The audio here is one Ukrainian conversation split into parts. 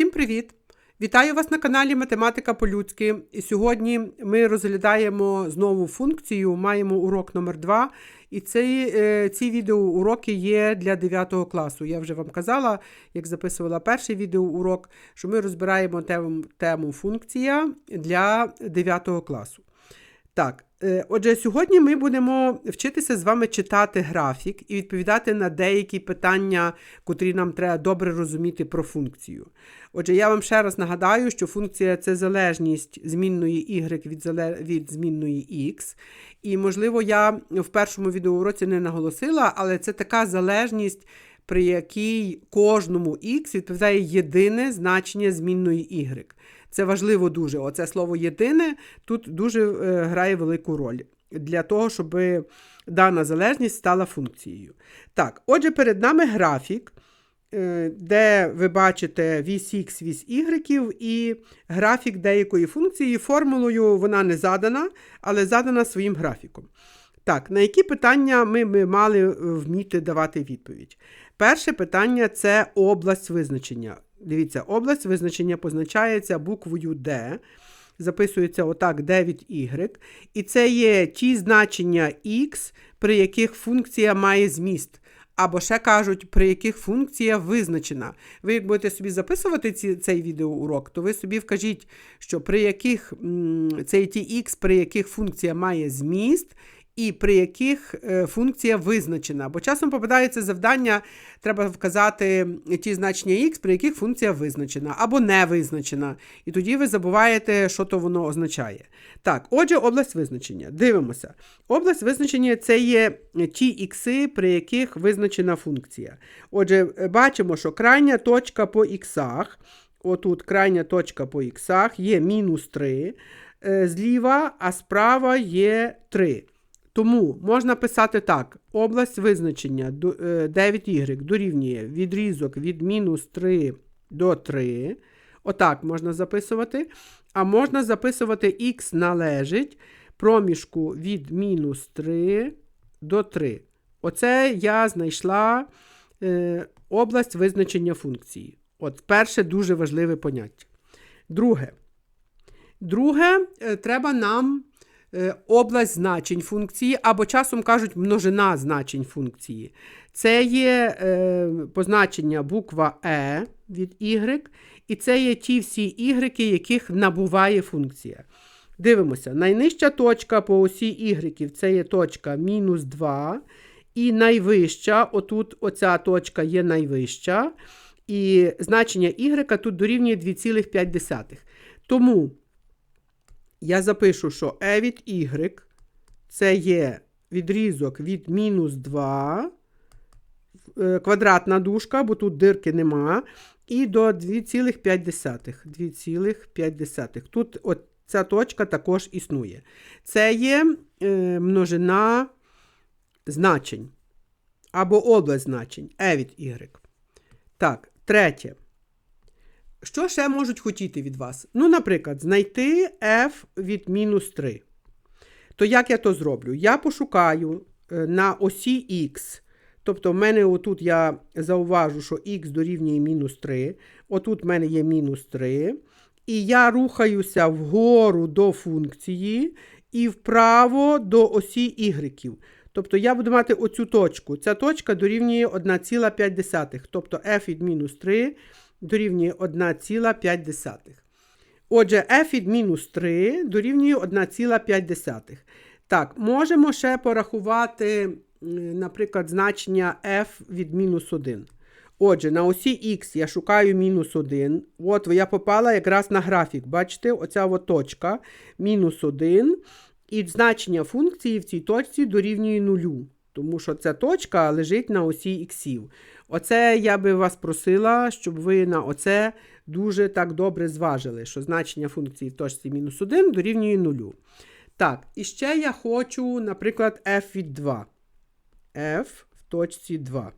Всім привіт! Вітаю вас на каналі Математика по-людськи. І сьогодні ми розглядаємо знову функцію, маємо урок номер 2 І ці, е, ці відеоуроки є для 9 класу. Я вже вам казала, як записувала перший відеоурок, що ми розбираємо тему, тему функція для 9 класу. Так, е, отже, сьогодні ми будемо вчитися з вами читати графік і відповідати на деякі питання, котрі нам треба добре розуміти про функцію. Отже, я вам ще раз нагадаю, що функція це залежність змінної y від, від змінної x. І, можливо, я в першому відеоуроці не наголосила, але це така залежність, при якій кожному x відповідає єдине значення змінної y. Це важливо дуже. Оце слово єдине тут дуже е, грає велику роль для того, щоб дана залежність стала функцією. Так, отже, перед нами графік, е, де ви бачите вісь Х, вісь Y, і графік деякої функції. Формулою вона не задана, але задана своїм графіком. Так, на які питання ми, ми мали е, вміти давати відповідь? Перше питання це область визначення. Дивіться, область визначення позначається буквою D. Записується отак D від Y. І це є ті значення X, при яких функція має зміст. Або ще кажуть, при яких функція визначена. Ви як будете собі записувати ці, цей відеоурок, то ви собі вкажіть, що при яких це ті X, при яких функція має зміст, і при яких е, функція визначена. Бо часом попадається завдання, треба вказати ті значення x, при яких функція визначена або не визначена. І тоді ви забуваєте, що то воно означає. Так, отже, область визначення. Дивимося. Область визначення це є ті ікси, при яких визначена функція. Отже, бачимо, що крайня точка по іксах, отут крайня точка по іксах є мінус 3 е, зліва, а справа є 3. Тому можна писати так: область визначення 9y дорівнює відрізок від мінус 3 до 3. Отак можна записувати. А можна записувати х належить проміжку від мінус 3 до 3. Оце я знайшла е, область визначення функції. От перше дуже важливе поняття. Друге. Друге, е, треба нам е, область значень функції, або часом кажуть множина значень функції. Це є е, позначення буква Е від Y, і це є ті всі Y, яких набуває функція. Дивимося, найнижча точка по осі Y це є точка мінус 2. І найвища, отут оця точка є найвища. І значення y тут дорівнює 2,5. Тому я запишу, що e від y це є відрізок від мінус 2, е, квадратна дужка, бо тут дирки нема, і до 2,5. 2,5. Тут от ця точка також існує. Це є е, множина значень або область значень e від y. Так, третє. Що ще можуть хотіти від вас? Ну, наприклад, знайти f від мінус 3. То як я то зроблю? Я пошукаю е, на осі х. Тобто, в мене отут я зауважу, що х дорівнює мінус 3. Отут в мене є мінус 3. І я рухаюся вгору до функції і вправо до осі y. Тобто я буду мати оцю точку. Ця точка дорівнює 1,5. Тобто f від мінус 3 дорівнює 1,5. Отже, f від мінус 3 дорівнює 1,5. Так, можемо ще порахувати, наприклад, значення f від мінус 1. Отже, на осі Х я шукаю мінус 1. От я попала якраз на графік. Бачите, оця от точка мінус 1. І значення функції в цій точці дорівнює нулю. Тому що ця точка лежить на осі іксів. Оце я би вас просила, щоб ви на оце дуже так добре зважили, що значення функції в точці мінус 1 дорівнює нулю. Так, і ще я хочу, наприклад, f від 2. f в точці 2.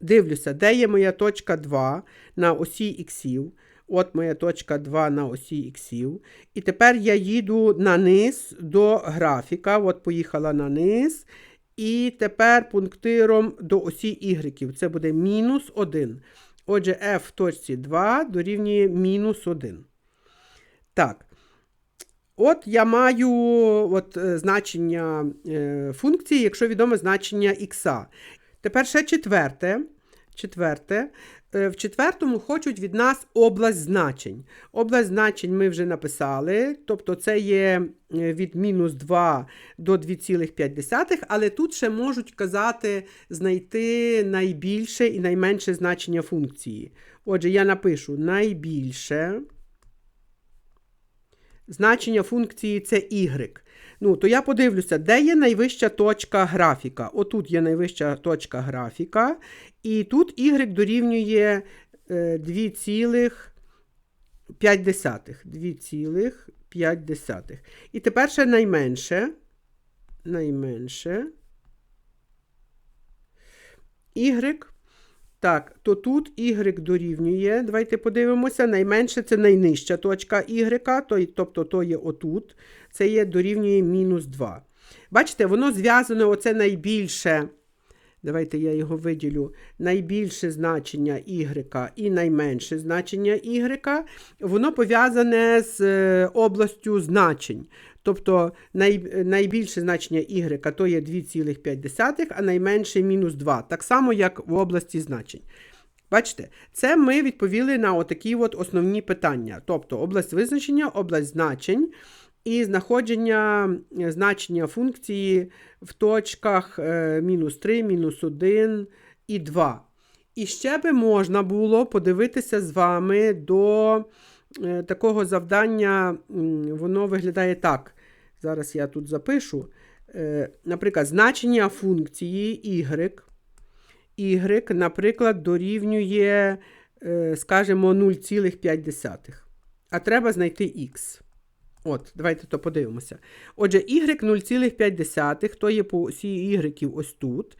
Дивлюся, де є моя точка 2 на осі іксів. От моя точка 2 на осі іксів. І тепер я їду на низ до графіка. От поїхала на низ. І тепер пунктиром до осі Y. Це буде мінус 1. Отже, f в точці 2 дорівнює мінус 1. Так. От я маю от, е, значення е, функції, якщо відоме значення х. Тепер ще четверте. Четверте. Е, В четвертому хочуть від нас область значень. Область значень ми вже написали, тобто це є е, від мінус 2 до 2,5, але тут ще можуть казати знайти найбільше і найменше значення функції. Отже, я напишу найбільше. Значення функції це y. Ну, то я подивлюся, де є найвища точка графіка. Отут є найвища точка графіка. І тут y дорівнює е, 2,5. 2,5. І тепер ще найменше. Найменше. Y. Так, то тут y дорівнює. Давайте подивимося. Найменше це найнижча точка y, то, тобто то є отут. Це є дорівнює мінус 2. Бачите, воно зв'язане оце найбільше. Давайте я його виділю. Найбільше значення y і найменше значення y, воно пов'язане з е, областю значень. Тобто най, найбільше значення y то є 2,5, а найменше мінус 2. Так само, як в області значень. Бачите, це ми відповіли на отакі от основні питання. Тобто область визначення, область значень і знаходження е, значення функції в точках е, мінус 3, мінус 1 і 2. І ще би можна було подивитися з вами до е, такого завдання, воно виглядає так. Зараз я тут запишу. Наприклад, значення функції y, y, наприклад, дорівнює, скажімо, 0,5. А треба знайти х. От, давайте то подивимося. Отже, y 0,5, то є по осі y ось тут.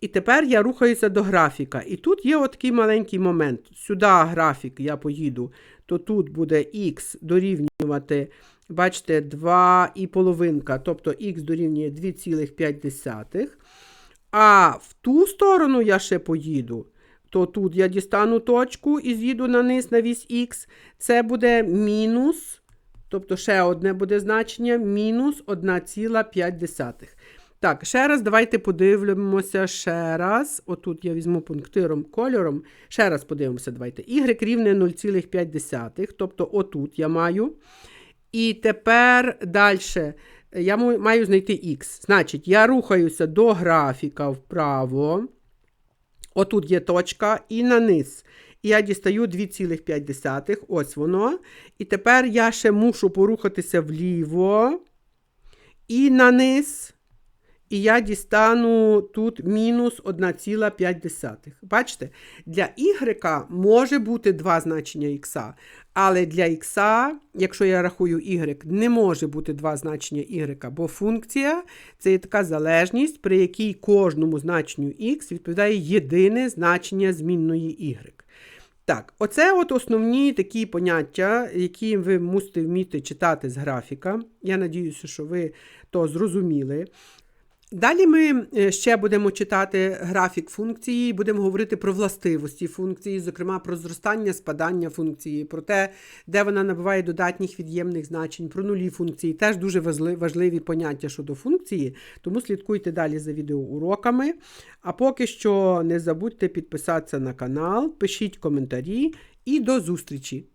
І тепер я рухаюся до графіка. І тут є такий маленький момент. Сюди графік я поїду, то тут буде х дорівнювати, бачите, 2,5, тобто х дорівнює 2,5. А в ту сторону я ще поїду. То тут я дістану точку і з'їду на низ на вісь х. Це буде мінус Тобто ще одне буде значення мінус 1,5. Так, ще раз давайте подивимося ще раз. Отут я візьму пунктиром кольором. Ще раз подивимося, давайте. Y рівне 0,5. Тобто отут я маю. І тепер далі я маю знайти Х. Значить, я рухаюся до графіка вправо. Отут є точка, і на низ я дістаю 2,5. Ось воно. І тепер я ще мушу порухатися вліво і на низ. І я дістану тут мінус 1,5. Бачите? Для y може бути два значення х, але для х, якщо я рахую y, не може бути два значення y, бо функція це є така залежність, при якій кожному значенню х відповідає єдине значення змінної y. Так, оце от основні такі поняття, які ви мусите вміти читати з графіка. Я надіюся, що ви то зрозуміли. Далі ми е, ще будемо читати графік функції, будемо говорити про властивості функції, зокрема про зростання, спадання функції, про те, де вона набуває додатніх від'ємних значень, про нулі функції. Теж дуже важливі поняття щодо функції, тому слідкуйте далі за відеоуроками. А поки що не забудьте підписатися на канал, пишіть коментарі і до зустрічі!